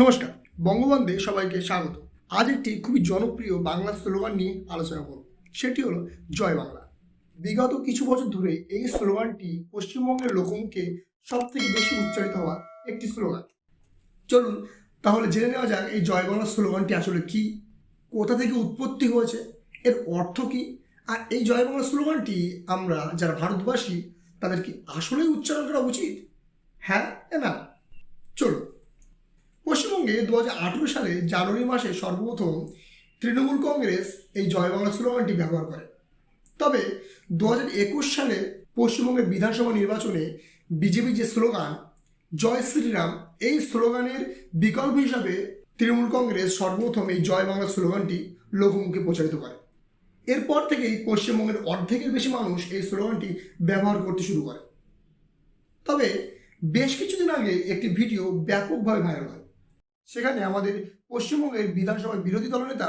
নমস্কার, বঙ্গবন্ধে সবাইকে স্বাগত। আজ একটি খুবই জনপ্রিয় বাংলা স্লোগান নিয়ে আলোচনা করব। সেটি হলো জয় বাংলা। বিগত কিছু বছর ধরে এই স্লোগানটি পশ্চিমবঙ্গের লোকমুখে সব থেকে বেশি উচ্চারিত হওয়া একটি স্লোগান। চলুন, তাহলে জেনে নেওয়া যাক এই জয় বাংলা স্লোগানটি আসলে কি, কোথা থেকে উৎপত্তি হয়েছে, এর অর্থ কি, আর এই জয় বাংলা স্লোগানটি আমরা যারা ভারতবাসী তাদের কি আসলেই উচ্চারণ করা উচিত? হ্যাঁ না? চলুন। পশ্চিমবঙ্গে দু সালে জানুয়ারি মাসে সর্বপ্রথম তৃণমূল কংগ্রেস এই জয় বাংলা স্লোগানটি ব্যবহার করে। তবে দু হাজার একুশ সালে পশ্চিমবঙ্গের বিধানসভা নির্বাচনে বিজেপি যে স্লোগান, জয় শ্রীরাম, এই স্লোগানের বিকল্প হিসাবে তৃণমূল কংগ্রেস সর্বপ্রথম এই জয় বাংলা স্লোগানটি লোকমুখে প্রচারিত করে। এরপর থেকেই পশ্চিমবঙ্গের অর্ধেকের বেশি মানুষ এই স্লোগানটি ব্যবহার করতে শুরু করে। তবে বেশ কিছুদিন আগে একটি ভিডিও ব্যাপকভাবে ভাইরাল হয়। সেখানে আমাদের পশ্চিমবঙ্গের বিধানসভার বিরোধী দলনেতা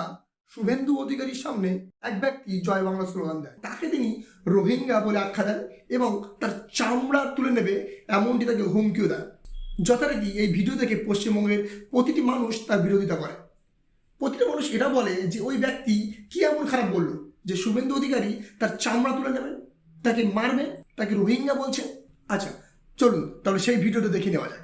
শুভেন্দু অধিকারীর সামনে এক ব্যক্তি জয় বাংলা স্লোগান দেয়। তাকে তিনি রোহিঙ্গা বলে আখ্যা দেন এবং তার চামড়া তুলে নেবে এমনটি তাকে হুমকিও দেন। যথারীতি এই ভিডিও দেখে পশ্চিমবঙ্গের প্রতিটি মানুষ তার বিরোধিতা করে। প্রতিটি মানুষ এটা বলে যে ওই ব্যক্তি কি এমন খারাপ বলল? যে শুভেন্দু অধিকারী তার চামড়া তুলে নেবেন তাকে মারবে? তাকে রোহিঙ্গা বলছে? আচ্ছা চলুন, তাহলে সেই ভিডিওটা দেখে নেওয়া যায়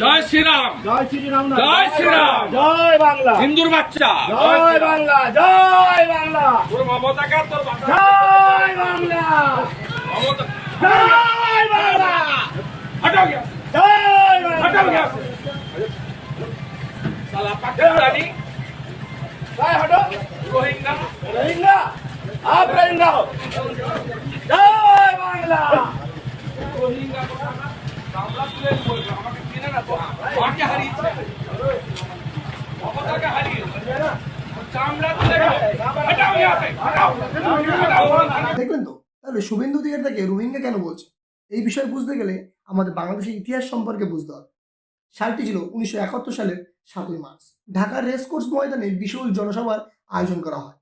জয় শ্রীরাম জয় শ্রীরাম না, জয় শ্রীরাম। জয় বাংলা হিন্দুর বাচ্চা জয় বাংলা জয় বাংলা তোর মমতাকে আর তোর বাচ্চা জয় বাংলা মমতা জয় বাংলা হটাও গিয়া জয় হটাও বাংলা গিয়া সালা পাকিস্তানি জয় হটো রোহিঙ্গা রোহিঙ্গা आप रहिंगा हो জয় দেখলেন তো? তাহলে শুভেন্দু তাকে রোহিঙ্গা কেন বলছে? এই বিষয়ে বুঝতে গেলে আমাদের বাংলাদেশের ইতিহাস সম্পর্কে বুঝতে হবে। সালটি ছিল উনিশশো একাত্তর সালের সাতই মার্চ। ঢাকার রেসকোর্স ময়দানে বিশাল জনসভার আয়োজন করা হয়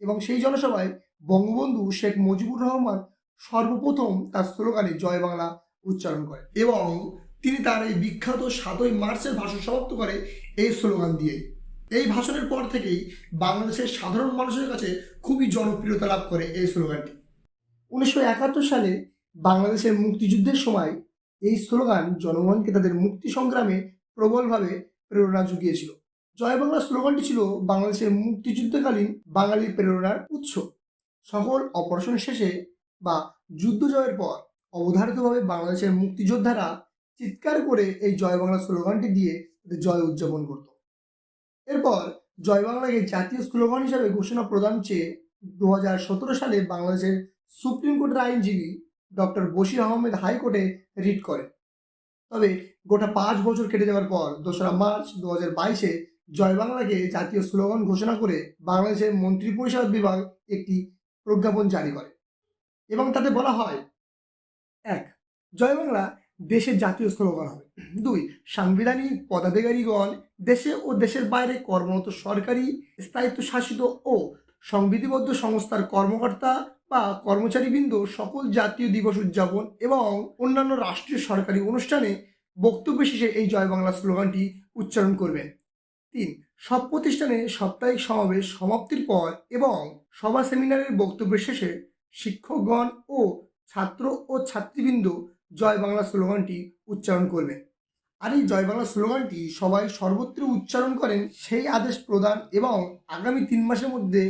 এবং সেই জনসভায় বঙ্গবন্ধু শেখ মুজিবুর রহমান সর্বপ্রথম তার স্লোগানে জয় বাংলা উচ্চারণ করে। এবং তিনি তার এই বিখ্যাত সাতই মার্চের ভাষণ সমাপ্ত করে এই স্লোগান দিয়ে। এই ভাষণের পর থেকেই বাংলাদেশের সাধারণ মানুষের কাছে খুবই জনপ্রিয়তা লাভ করে এই স্লোগানটি। উনিশশো একাত্তর সালে বাংলাদেশের মুক্তিযুদ্ধের সময় এই স্লোগান জনগণকে তাদের মুক্তি সংগ্রামে প্রবলভাবে প্রেরণা জুগিয়েছিল। জয় বাংলা স্লোগানটি ছিল বাংলাদেশের মুক্তিযুদ্ধকালীন বাঙালির প্রেরণার উৎস। সকল অপারেশন শেষে বা যুদ্ধ জয়ের পর অবধারিতভাবে বাংলাদেশের মুক্তিযোদ্ধারা চিৎকার করে এই জয় বাংলা স্লোগানটি দিয়ে জয় উদযাপন করত। এরপর জয় বাংলাকে জাতীয় স্লোগান হিসাবে ঘোষণা প্রদান চেয়ে দু হাজার সতেরো সালে বাংলাদেশের সুপ্রিম কোর্টের আইনজীবী ডক্টর বশির আহমেদ হাইকোর্টে রিট করেন। তবে গোটা পাঁচ বছর কেটে যাওয়ার পর দোসরা মার্চ দু হাজার বাইশে জয় বাংলাকে জাতীয় স্লোগান ঘোষণা করে বাংলাদেশের মন্ত্রিপরিষদ বিভাগ একটি প্রজ্ঞাপন জারি করে এবং তাতে বলা হয় জয় বাংলা দেশের জাতীয় স্লোগান হবে। দুই, সাংবিধানিক পদাধিকারীগণ দেশে ও দেশের বাইরে কর্মরত সরকারি স্থায়িত্ব শাসিত ও সংবিধিবদ্ধ সংস্থার কর্মকর্তা বা কর্মচারীবৃন্দ সকল জাতীয় দিবস উদযাপন এবং অন্যান্য রাষ্ট্রীয় সরকারি অনুষ্ঠানে বক্তব্য শেষে এই জয় বাংলা স্লোগানটি উচ্চারণ করবেন। তিন, সব প্রতিষ্ঠানে সাপ্তাহিক সমাবেশ সমাপ্তির পর এবং সভা সেমিনারের বক্তব্য শেষে শিক্ষকগণ ও ছাত্র ও ছাত্রীবৃন্দ জয় বাংলা স্লোগানটি উচ্চারণ করবেন আর এই জয় বাংলা স্লোগানটি সবাই সর্বত্র উচ্চারণ করেন সেই আদেশ প্রদান এবং আগামী তিন মাসের মধ্যে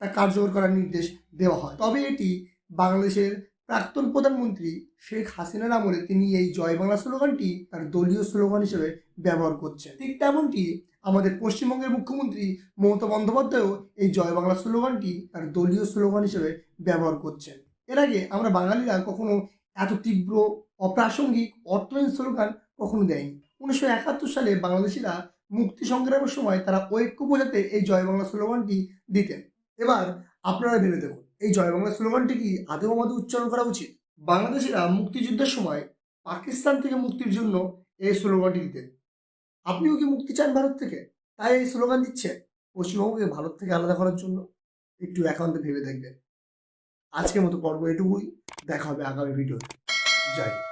তা কার্যকর করার নির্দেশ দেওয়া হয়। তবে এটি বাংলাদেশের প্রাক্তন প্রধানমন্ত্রী শেখ হাসিনার আমলে তিনি এই জয় বাংলা স্লোগানটি তার দলীয় স্লোগান হিসেবে ব্যবহার করছেন। ঠিক তেমনটি আমাদের পশ্চিমবঙ্গের মুখ্যমন্ত্রী মমতা বন্দ্যোপাধ্যায়ও এই জয় বাংলা স্লোগানটি তার দলীয় স্লোগান হিসেবে ব্যবহার করছেন। এর আগে আমরা বাঙালিরা কখনো এত তীব্র অপ্রাসঙ্গিক অর্থহীন স্লোগান কখনো দেয়নি। উনিশশো একাত্তর সালে বাংলাদেশিরা মুক্তি সংগ্রামের সময় তারা ঐক্য বোঝাতে এই জয় বাংলা স্লোগানটি দিতেন। এবার আপনারা ভেবে দেখুন, এই জয় বাংলা স্লোগানটি কি আদৌ আমাদের উচ্চারণ করা উচিত? বাংলাদেশিরা মুক্তিযুদ্ধের সময় পাকিস্তান থেকে মুক্তির জন্য এই স্লোগানটি দিতেন। আপনিও কি মুক্তি চান ভারত থেকে? তাই এই স্লোগান দিচ্ছে পশ্চিমবঙ্গকে ভারত থেকে আলাদা করার জন্য। একটু একান্তে ভেবে দেখবেন। আজকের মতো পর্ব এটুকুই দেখা হবে আগামী ভিডিওতে হিন্দ।